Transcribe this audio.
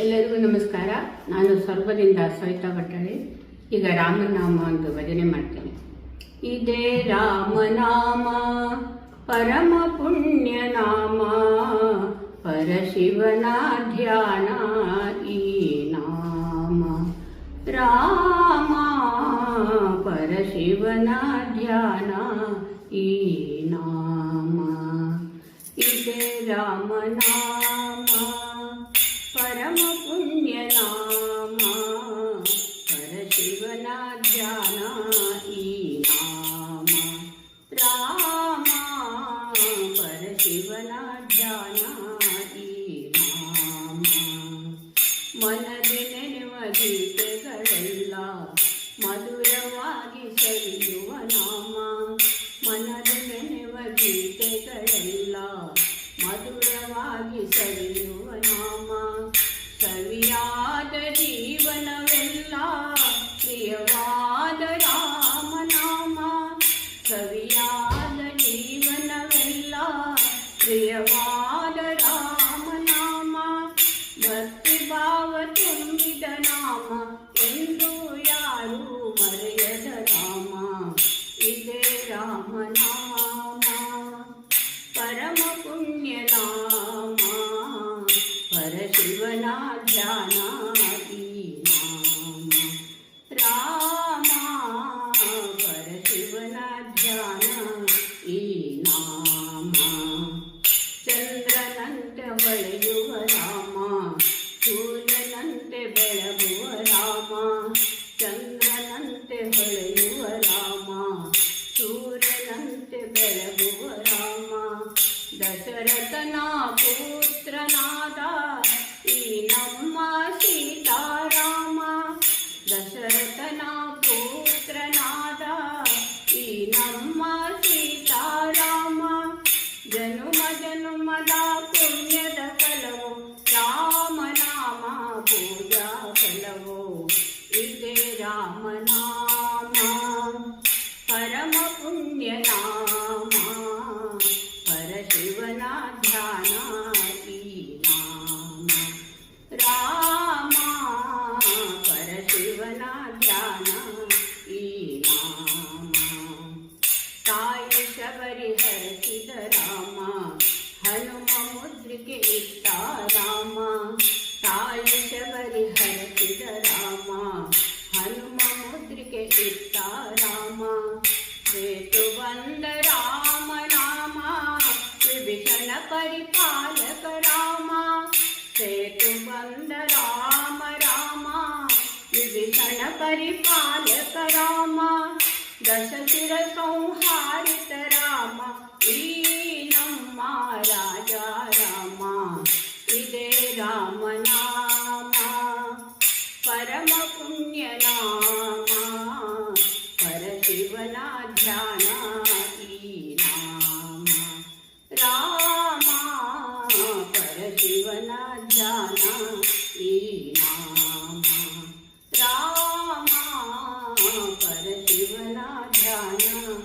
ಎಲ್ಲರಿಗೂ ನಮಸ್ಕಾರ ನಾನು ಸ್ವರ್ಗದಿಂದ ಶ್ವೇತಾ ಭಟ್ಟಳಿ ಈಗ ರಾಮನಾಮ ಒಂದು ಭಜನೆ ಮಾಡ್ತೀನಿ ಇದೇ ರಾಮನಾಮ ಪರಮ ಪುಣ್ಯ ನಾಮ ಪರಶಿವನ ಧ್ಯಾನ ಈ ನಾಮ ರಾಮ ಪರಶಿವನ ಧ್ಯಾನ ಈ ನಾಮ ಇದೇ ರಾಮನಾಮ ಮಧುರವಾಗಿ ಸರಿಯುವ ನಾಮ ಮನದಿ ನೆನೆವ ಗೀತೆಗಳೆಲ್ಲ ಮಧುರವಾಗಿ ಸರಿಯುವ ನಾಮ ಸವಿಯಾದ ಜೀವನವೆಲ್ಲ ಪ್ರಿಯವಾದ ರಾಮನಾಮ ಸವಿಯಾದ ಜೀವನವೆಲ್ಲ ಪ್ರಿಯವಾದ ರಾಮನಾಮ ಭಕ್ತಿ ಭಾವ ತುಂಬಿದ ನಾಮ पुण्यनामा। परशिवना ध्यानात् पुण्यनामा परशिवना राम रामा परशिवना ध्यानाति रामा ताय शबरि हरसिद रामा हनुम వంద రామ రామ విభీషణ పరిపాలక రామ సేతు వంద రామ రామ విభీషణ పరిపాలక రామ దశశిర సంహారిత రామ వీనమ్మ రాజా రామ ఇదే రామనా ध्यानाती नाम। रामा परजीवना ध्यानाती नाम। रामा परजीवना ध्याना।